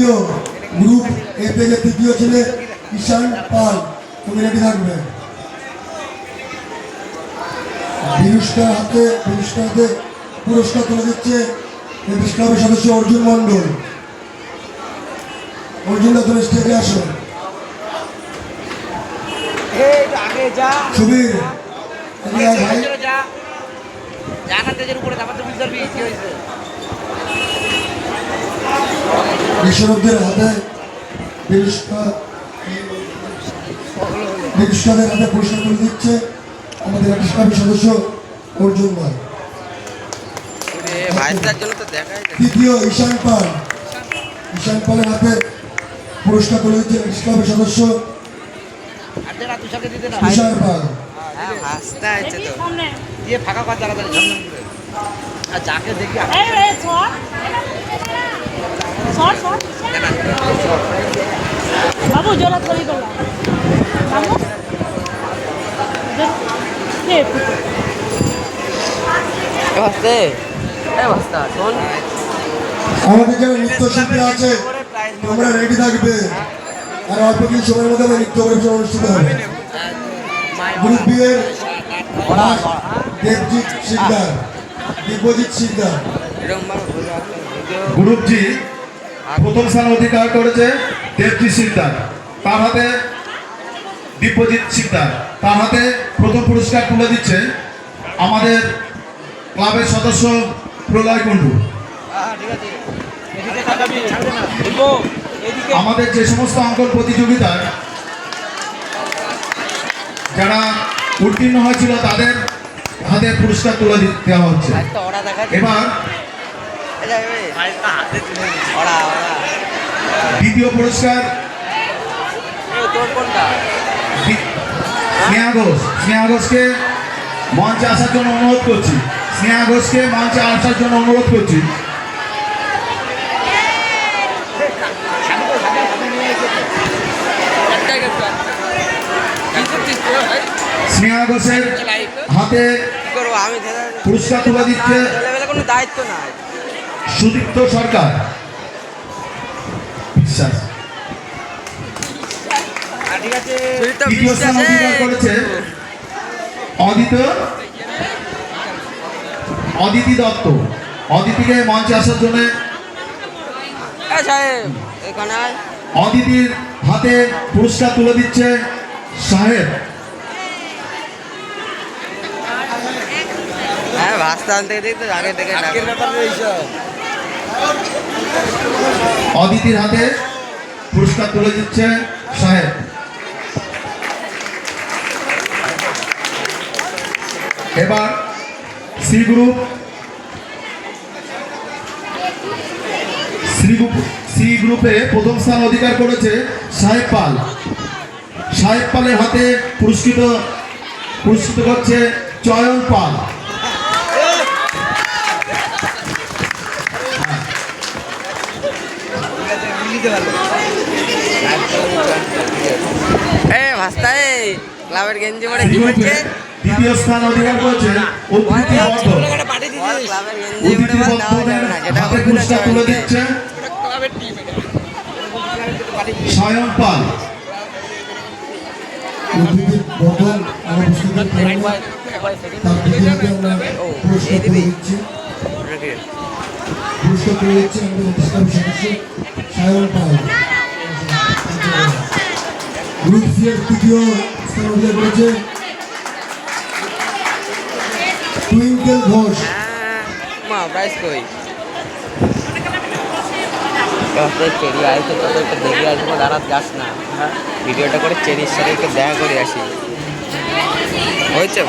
তৃতীয় গ্রুপ এ থেকে তৃতীয় ছেলে ঈশান পাল। তুমি রেডি থাকবে? বিনুষ্কার হাতে বিনুষ্কার হাতে পুরস্কার তুলে দিচ্ছে এবিস ক্লাবের সদস্য অর্জুন মণ্ডল। অর্জুন দা তুমি স্টেজে আসো। সুবীর ভাই? চলে জানা তেজের উপরে তারপর তো বুঝতে কি হয়েছে। বিশ্বরূপদের হাতে বিনুষ্কার হাতে পুরস্কার তুলে দিচ্ছে আমাদের এবিস সদস্য অর্জুন ভাই তো দেখাই তৃতীয় ঈশান পাল। ঈশান পালের হাতে পুরস্কার তুলে দিচ্ছে ক্লাবের সদস্য ঈশান পাল। হ্যাঁ দিয়ে ফাঁকা কর যাকে দেখি বাবু জোড়া তৈরি করলাম আমাদের যারা নৃত্যশিল্পী আছে তোমরা রেডি থাকবে। আর অল্প কিছু সময়ের মধ্যে নৃত্য পরিবেশন অনুষ্ঠিত হবে। গ্রুপ বি এর দেবজিৎ সিকদার দিব্যজিৎ সিকদার। গ্রুপ জি প্রথম স্থান অধিকার করেছে দেবজি সিকদার। তার হাতে দিব্যজিৎ সিকদার। তার হাতে প্রথম পুরস্কার তুলে দিচ্ছে আমাদের ক্লাবের সদস্য প্রলয় কুণ্ডু। আমাদের যে সমস্ত অঙ্কন প্রতিযোগিতায় যারা উত্তীর্ণ হয়েছিল তাদের হাতে পুরস্কার তুলে দেওয়া হচ্ছে। দেখা এবার দ্বিতীয় পুরস্কার। স্নেহা ঘোষ স্নেহা ঘোষকে মঞ্চে আসার জন্য অনুরোধ করছি। স্নেহা ঘোষকে মঞ্চে আসার জন্য অনুরোধ করছি। স্নেহা ঘোষের হাতে পুরস্কার তুলে দিচ্ছে। কোনো দায়িত্ব নাই সুদীপ্ত সরকার। বিশ্বাস। স্থান অধিকার করেছে অদিত। অদিতি দত্ত। অদিতিকে মঞ্চে আসার জন্য অদিতির হাতে পুরস্কার তুলে দিচ্ছে সাহেব। ভাস্তা আনতে দেখতে আগে থেকে ব্যাপার অদিতির হাতে পুরস্কার তুলে দিচ্ছে সাহেব। এবার সি গ্রুপ সি গ্রুপে প্রথম স্থান অধিকার করেছে সাহেব পাল। সাহেব পালের হাতে পুরস্কৃত পুরস্কৃত করছে চয়ন পাল। ক্লাবের গেঞ্জি পরে করছে দ্বিতীয় স্থান অধিকার করেছে উদ্ধৃতি বদ্ধ ক্লাবের গেঞ্জি পরে বদ্ধদের যাবে না যেটা পুরস্কার তুলে দিচ্ছে পাল উদ্ভিদের বদল আমার বুঝতে তার দ্বিতীয়তে আমরা পুরস্কার তুলে দিচ্ছি পুরস্কার তুলে দিচ্ছি আমাদের এবিস সদস্য সায়ন পাল গ্রুপ সি তৃতীয় দেখে আসব দাঁড়াত যাস না। ভিডিওটা করে চেরির দেখা করে আসি। হয়েছে?